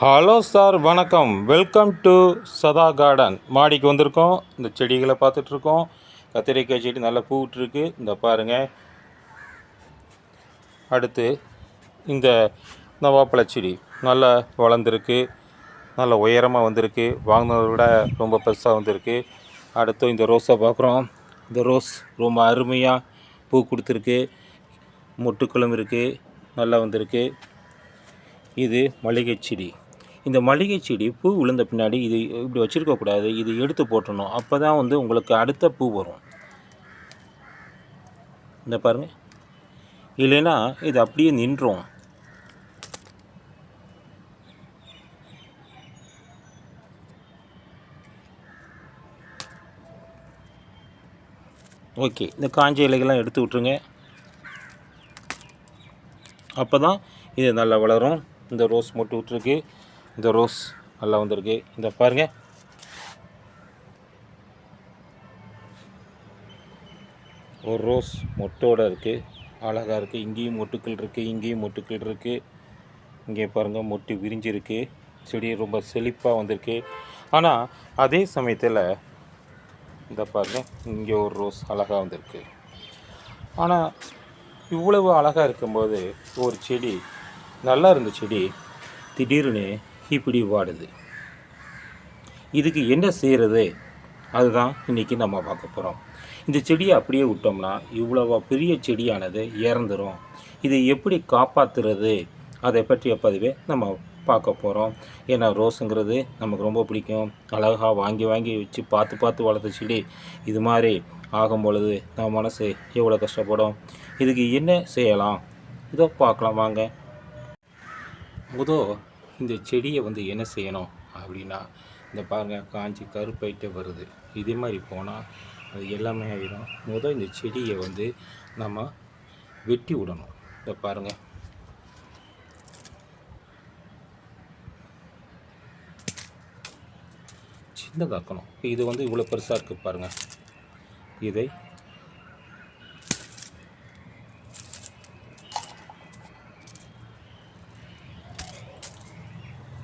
Hello sir வணக்கம். Welcome to சதா garden மாடிக்கு வந்திருக்கோம். இந்த செடிகளை பார்த்துட்ருக்கோம். கத்திரிக்காய் செடி நல்லா பூவிட்டுருக்கு இந்த பாருங்கள் அடுத்து இந்த நவாப்பழ செடி நல்லா வளர்ந்துருக்கு. நல்ல உயரமாக வந்திருக்கு. வாங்கினதை விட ரொம்ப பெருசாக வந்திருக்கு. அடுத்து இந்த ரோஸை பார்க்குறோம். இந்த ரோஸ் ரொம்ப அருமையாக பூ கொடுத்துருக்கு. மொட்டுக்களும் இருக்குது நல்லா வந்திருக்கு. இது மளிகை செடி. இந்த மளிகை செடி பூ விழுந்த பின்னாடி இது இப்படி வச்சுருக்கக்கூடாது இது எடுத்து போட்டணும். அப்போ தான் வந்து உங்களுக்கு அடுத்த பூ வரும். இந்த பாருங்கள் இல்லைன்னா இது அப்படியே நின்றோம். ஓகே இந்த காஞ்ச இலைகள்லாம் எடுத்து விட்ருங்க அப்போ தான் இது நல்லா வளரும். இந்த ரோஸ் மட்டும் விட்ருக்கு இந்த ரோஸ் நல்லா வந்திருக்கு. இந்த பாருங்கள் ஒரு ரோஸ் மொட்டோட இருக்குது அழகாக இருக்குது இங்கேயும் மொட்டுக்கள் இருக்குது இங்கேயும் மொட்டுக்கள் இருக்குது இங்கே பாருங்கள் மொட்டு விரிஞ்சிருக்கு. செடி ரொம்ப செழிப்பாக வந்திருக்கு. ஆனால் அதே சமயத்தில் இந்த பாருங்க இங்கே ஒரு ரோஸ் அழகாக வந்திருக்கு. ஆனால் இவ்வளவு அழகாக இருக்கும்போது ஒரு செடி நல்லா இருந்த செடி திடீர்னு இப்படி வாடுது. இதுக்கு என்ன செய்கிறது அதுதான் இன்றைக்கி நம்ம பார்க்க போகிறோம் இந்த செடியை அப்படியே விட்டோம்னா இவ்வளோ பெரிய செடியானது இறந்துடும் இதை எப்படி காப்பாற்றுறது அதை பற்றிய பதிவே நம்ம பார்க்க போகிறோம் ஏன்னா ரோஸுங்கிறது நமக்கு ரொம்ப பிடிக்கும். அழகாக வாங்கி வாங்கி வச்சு பார்த்து பார்த்து வளர்த்த செடி. இது மாதிரி ஆகும் பொழுது நம்ம மனசு எவ்வளோ கஷ்டப்படும்? இதுக்கு என்ன செய்யலாம்? இதோ பார்க்கலாம். வாங்க. முதோ இந்த செடியை வந்து என்ன செய்யணும் அப்படின்னா இந்த பாருங்கள் காஞ்சி கருப்பாயிட்டே வருது. இதே மாதிரி போனால் அது எல்லாமே ஆகிடும் முதல் இந்த செடியை வந்து நம்ம வெட்டி விடணும். இதை பாருங்கள் சின்னதாக்கணும் இது வந்து இவ்வளோ பெருசாக இருக்குது பாருங்கள் இதை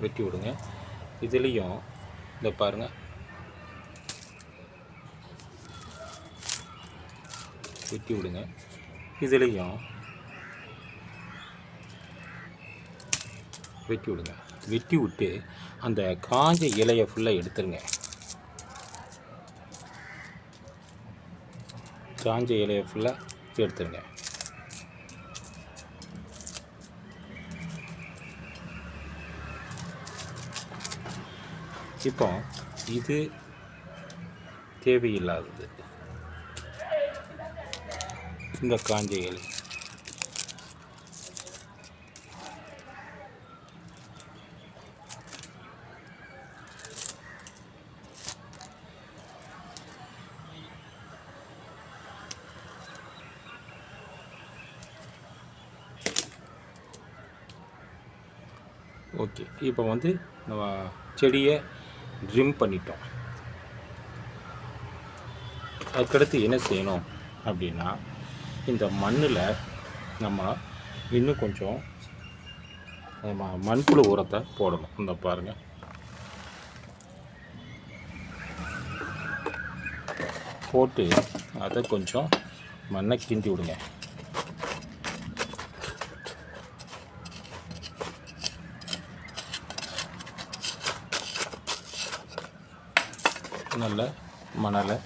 வெட்டி விடுங்க இதுலேயும் இந்த பாருங்கள் வெட்டி விடுங்க இதுலேயும் வெட்டி விடுங்க வெட்டி விட்டு அந்த காஞ்ச இலையை ஃபுல்லாக எடுத்துருங்க. காஞ்ச இலையை ஃபுல்லாக எடுத்துருங்க. இப்போ இது தேவையில்லாதது. இந்த காஞ்ச இலை ஓகே இப்போ வந்து நம்ம செடியை ட்ரிம் பண்ணிட்டோம். அதுக்கடுத்து என்ன செய்யணும் அப்படின்னா இந்த மண்ணில் நம்ம இன்னும் கொஞ்சம் நம்ம மண்புழு உரத்தை போடணும். இந்த பாருங்கள் போட்டு அதை கொஞ்சம் மண்ணை கிண்டி விடுங்க. நல்ல மணலை.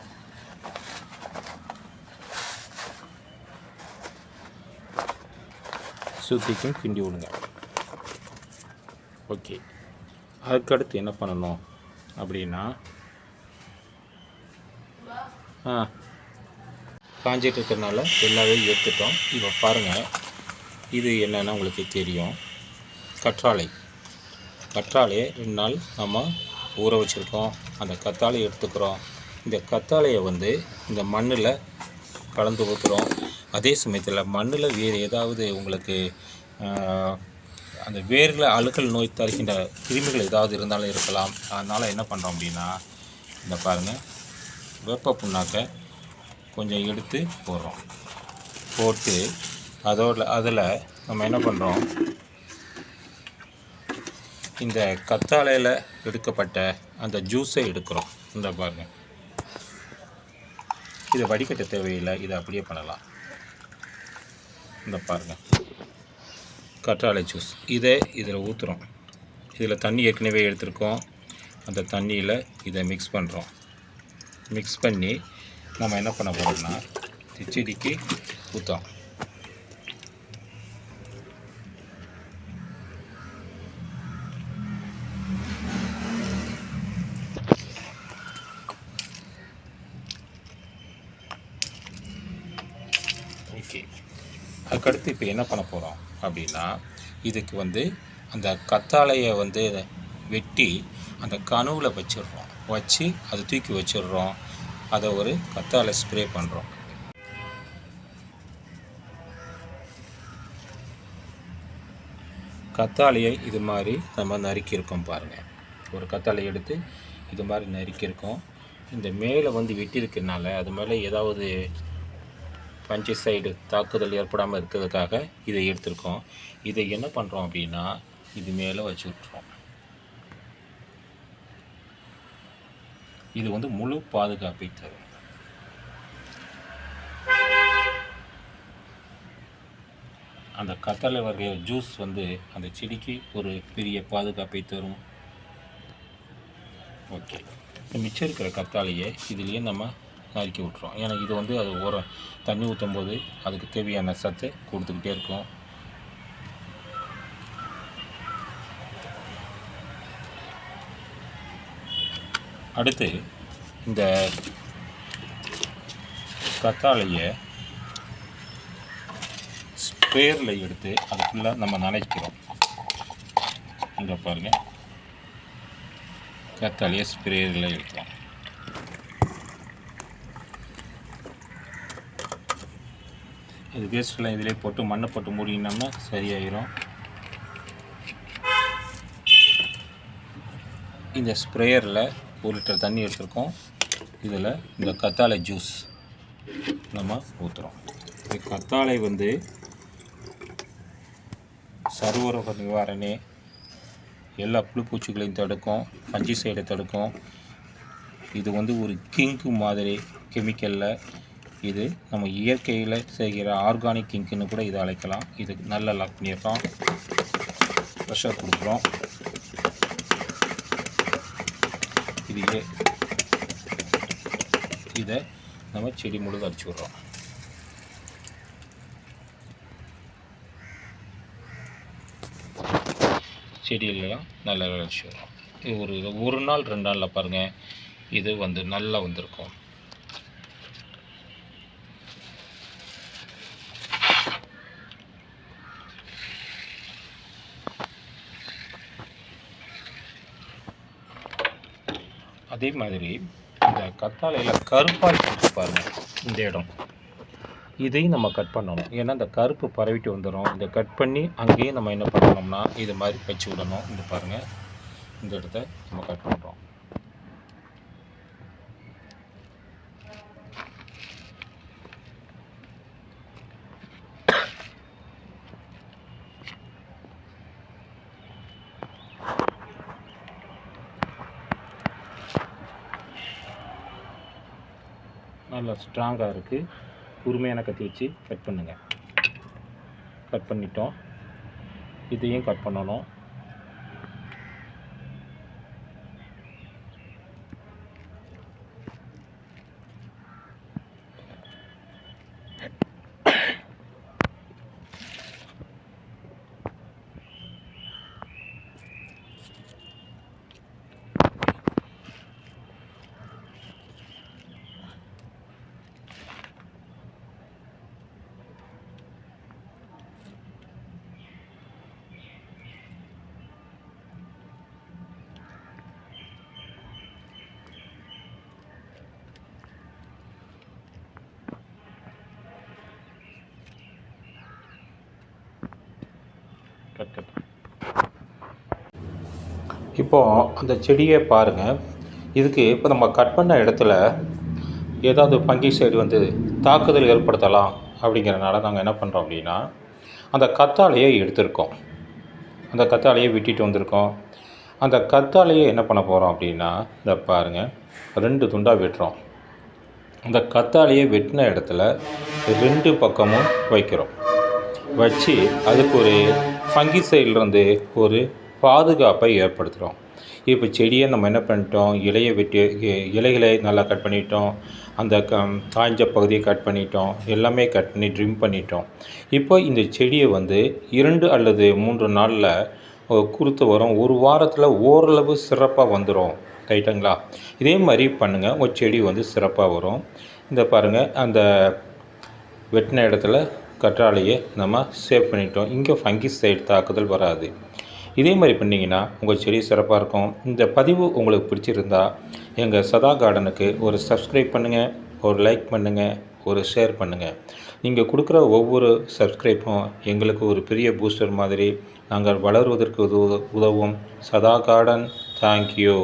சுற்றிக்கும் கிண்டி விடுங்க. ஓகே. அதுக்கடுத்து என்ன பண்ணணும் அப்படின்னா ஆ காஞ்சிட்டு இருக்கிறனால எல்லாமே எடுத்துட்டோம் இப்போ பாருங்கள் இது என்னென்னா உங்களுக்கு தெரியும். கற்றாழை. கற்றாழையை ரெண்டு நாள் நம்ம ஊற வச்சுருக்கோம் அந்த கத்தாழை எடுத்துக்கிறோம். இந்த கத்தாழையை வந்து இந்த மண்ணில் கலந்து ஊற்றுறோம் அதே சமயத்தில் மண்ணில் வேறு ஏதாவது உங்களுக்கு அந்த வேரில் அழுகல் நோய் தருகின்ற கிருமிகள் ஏதாவது இருந்தாலும் இருக்கலாம். அதனால் என்ன பண்ணுறோம் அப்படின்னா இந்த பாருங்கள் வேப்ப புண்ணாக்கை கொஞ்சம் எடுத்து போடுறோம். போட்டு அதோட அதில் நம்ம என்ன பண்ணுறோம் இந்த கத்தாழையில் எடுக்கப்பட்ட அந்த ஜூஸை எடுக்கிறோம். இந்த பாருங்க. இதை வடிகட்ட தேவையில்லை இதை அப்படியே பண்ணலாம். இந்த பாருங்கள் கற்றாழை ஜூஸ் இதை இதில் ஊற்றுறோம் இதில் தண்ணி ஏற்கனவே எடுத்திருக்கோம். அந்த தண்ணியில் இதை மிக்ஸ் பண்ணுறோம் மிக்ஸ் பண்ணி நம்ம என்ன பண்ண போகிறோம்னா செடிக்கு ஊற்றோம் அதுக்கடுத்து இப்போ என்ன பண்ண போகிறோம் அப்படின்னா இதுக்கு வந்து அந்த கத்தாழையை வந்து வெட்டி அந்த கனவில் வச்சிடுறோம். வச்சு அதை தூக்கி வச்சிடுறோம். அதை ஒரு கத்தாழை ஸ்ப்ரே பண்ணுறோம் கத்தாழையை இது மாதிரி நம்ம நறுக்கியிருக்கோம் பாருங்கள் ஒரு கத்தாழை எடுத்து இது மாதிரி நறுக்கியிருக்கோம். இந்த மேலே வந்து வெட்டியிருக்கனால அது மேலே ஏதாவது பஞ்சிசைடு தாக்குதல் ஏற்படாமல் இருக்கிறதுக்காக இதை எடுத்திருக்கோம். இதை என்ன பண்ணுறோம் அப்படின்னா இது மேலே வச்சு விட்ருவோம் இது வந்து முழு பாதுகாப்பை தரும். அந்த கத்தலை வகை ஜூஸ் வந்து அந்த செடிக்கு ஒரு பெரிய பாதுகாப்பை தரும். ஓகே. இப்போ மிச்சம் இருக்கிற கத்தாழையை இதுலேயே நம்ம நறுக்கி விட்ருவோம் ஏன்னா இது வந்து அது உரம் தண்ணி ஊற்றும் போது அதுக்கு தேவையான சத்தை கொடுத்துக்கிட்டே இருக்கும். அடுத்து இந்த தக்காளியை ஸ்ப்ரேயரில் எடுத்து அது ஃபுல்லாக நம்ம நனைக்கிறோம். இங்கே பாருங்கள் கத்தாழையை ஸ்ப்ரேயரில் எடுக்கிறோம் இது வேஸ்ட்லாம் இதிலே போட்டு மண்ணை போட்டு மூடினோம்னா சரியாயிரும். இந்த ஸ்ப்ரேயரில் ஒரு லிட்டர் தண்ணி எடுத்துருக்கோம். இதில் இந்த கத்தாழை ஜூஸ் நம்ம ஊற்றுறோம் இந்த கத்தாழை வந்து சர்வரோக நிவாரணி எல்லா புழுப்பூச்சிகளையும் தடுக்கும் ஃபஞ்சிசைடை தடுக்கும். இது வந்து ஒரு கிங்கு மாதிரி கெமிக்கலில் இது நம்ம இயற்கையில் செய்கிற ஆர்கானிக் கிங்க்குன்னு கூட இதை அழைக்கலாம். இது நல்ல லாக் பண்ணியிருக்கோம். ப்ரெஷர் கொடுக்குறோம். இது இதை நம்ம செடி முழுக்க அடிச்சு விட்றோம். செடியிலலாம் நல்லா விளைச்சி வரும் இது ஒரு ஒரு நாள் ரெண்டு நாளில் பாருங்கள் இது வந்து நல்லா வந்திருக்கும். அதே மாதிரி இந்த கத்தாழையில் கருப்பாய் பாருங்கள் இந்த இடம். இதையும் நம்ம கட் பண்ணணும். ஏன்னா இந்த கருப்பு பரவிட்டு வந்துடும் இதை கட் பண்ணி அங்கேயே நம்ம என்ன பண்ணணும்னா இது மாதிரி வச்சு விடணும். இந்த பாருங்கள் இந்த இடத்த நம்ம கட் பண்ணுறோம் நல்லா ஸ்ட்ராங்காக இருக்குது உரிமையான கத்தி வச்சு கட் பண்ணுங்கள் கட் பண்ணிட்டோம். இதையும் கட் பண்ணணும். கட் கட் இப்போது அந்த செடியை பாருங்கள் இதுக்கு இப்போ நம்ம கட் பண்ண இடத்துல ஏதாவது பங்கி சைடு வந்து தாக்குதல் ஏற்படுத்தலாம் அப்படிங்கிறனால நாங்கள் என்ன பண்ணுறோம் அப்படின்னா அந்த கத்தாழையை எடுத்திருக்கோம். அந்த கத்தாழையை விட்டுட்டு வந்திருக்கோம். அந்த கத்தாழையை என்ன பண்ண போகிறோம் அப்படின்னா இந்த பாருங்கள் ரெண்டு துண்டாக வெட்டுறோம். அந்த கத்தாழையை வெட்டின இடத்துல ரெண்டு பக்கமும் வைக்கிறோம். வச்சு அதுக்கு ஒரு ஃபங்கிசைட்லேருந்து ஒரு பாதுகாப்பை ஏற்படுத்துகிறோம் இப்போ செடியை நம்ம என்ன பண்ணிட்டோம்? இலையை வெட்டி இலைகளை நல்லா கட் பண்ணிட்டோம். அந்த க காய்ஞ்ச பகுதியை கட் பண்ணிட்டோம். எல்லாமே கட் பண்ணி ட்ரிம் பண்ணிட்டோம். இப்போ இந்த செடியை வந்து இரண்டு அல்லது மூன்று நாளில் குருத்து வரும். ஒரு வாரத்தில் ஓரளவு சிறப்பாக வந்துடும் ரைட்டுங்களா இதே மாதிரி பண்ணுங்கள் உங்கள் செடி வந்து சிறப்பாக வரும். இந்த பாருங்கள் அந்த வெட்டின இடத்துல கற்றாழையை நம்ம சேவ் பண்ணிட்டோம். இங்கே ஃபங்கிசைடு தாக்குதல் வராது. இதே மாதிரி பண்ணிங்கன்னா உங்கள் செடி சிறப்பாக இருக்கும். இந்த பதிவு உங்களுக்கு பிடிச்சிருந்தா எங்கள் சதா கார்டனுக்கு ஒரு சப்ஸ்கிரைப் பண்ணுங்கள் ஒரு லைக் பண்ணுங்கள் ஒரு ஷேர் பண்ணுங்கள் நீங்கள் கொடுக்குற ஒவ்வொரு சப்ஸ்கிரைப்பும் எங்களுக்கு ஒரு பெரிய பூஸ்டர் மாதிரி நாங்கள் வளருவதற்கு உதவு உதவும். சதா கார்டன் தேங்க்யூ